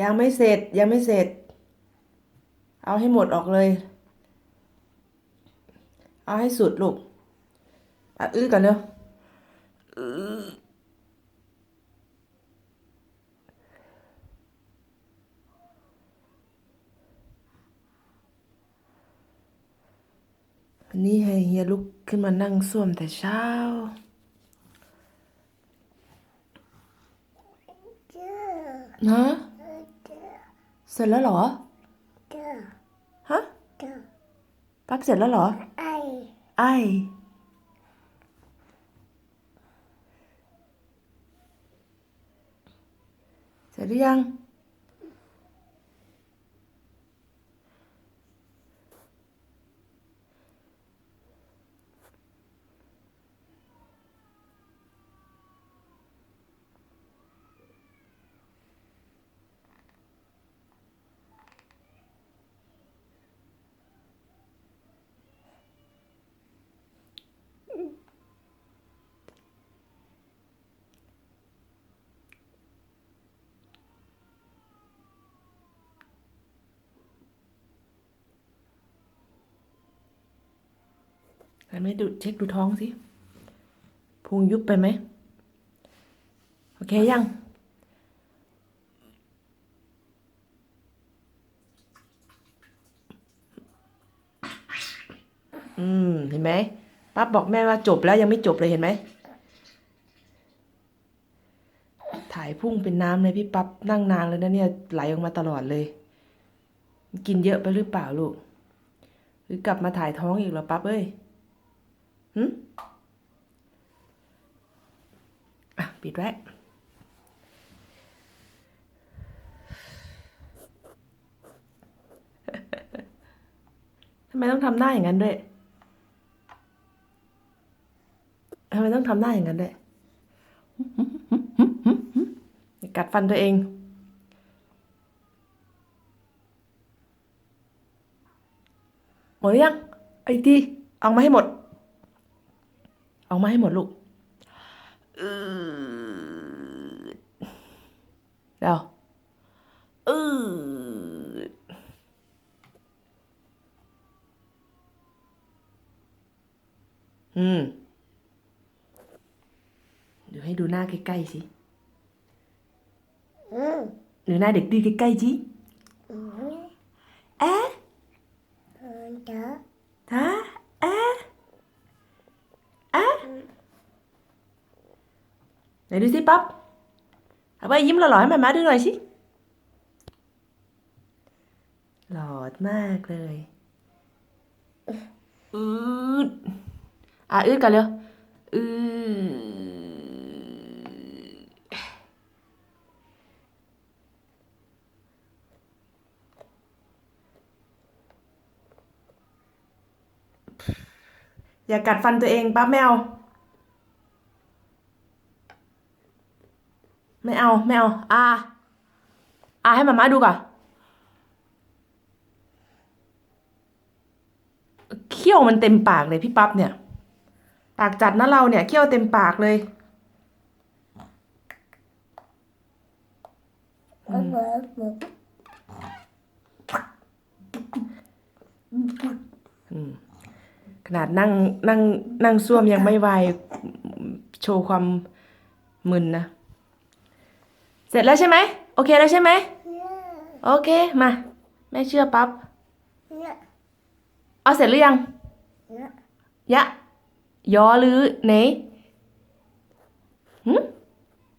ยังไม่เสร็จยังไม่เสร็จ เอาให้หมดออกเลย เอาให้สุดลูกอะอื้อกันเร็วอื้อวันนี้ให้เฮียลุกขึ้นมานั่งส้วมแต่เช้าฮะ เสร็จแล้วเหรอฮะปั๊บเสร็จแล้วเหรอ ไอเสร็จหรือยัง ไหนไม่ดูเช็คดูท้องสิพุงยุบไปไหม โอเคยัง อืม เห็นไหมปั๊บบอกแม่ว่าจบแล้วยังไม่จบเลยเห็นไหม ถ่ายพุ่งเป็นน้ำเลยพี่ปั๊บนั่งนานเลยนะเนี่ยไหลออกมาตลอดเลย กินเยอะไปหรือเปล่าลูก หรือกลับมาถ่ายท้องอีกเหรอปั๊บเอ้ย หึอะ ปิดไว้ทำไมต้องทำหน้าอย่างนั้นด้วยทำไมต้องทำหน้าอย่างนั้นด้วยกัดฟันตัวเองหมดยังไอ้ทีเอามาให้หมด เอามาให้หมดลูกอืดเดี๋ยวอืดอืม เดี๋ยวให้ดูหน้าใกล้ๆสิดูหน้าเด็กดีใกล้ๆสิเอ๊ะฮะเอ๊ะเอ๊ะ ไหนดูสิปั๊บเอาไปยิ้มหล่อๆให้แมาม่าดูหน่อยสิ หล่อมากเลยอืดอะอืดกันเร็วอือย่ากัดฟันตัวเองปั๊บไม่เอา ไม่เอา ไม่เอา อ่า อ่าให้มาม่าดูก่อนเขี้ยวมันเต็มปากเลยพี่ปั๊บเนี่ย ปากจัดนะเราเนี่ยเขี้ยวเต็มปากเลยขนาดนั่งนั่งนั่งซ่วมยังไม่ไวโชว์ความมึนนะ เสร็จแล้วใช่ไหมโอเคแล้วใช่ไหมโอเคมาแม่เชื่อปั๊บเอาเสร็จหรือยังยะยอหรือไหนหึ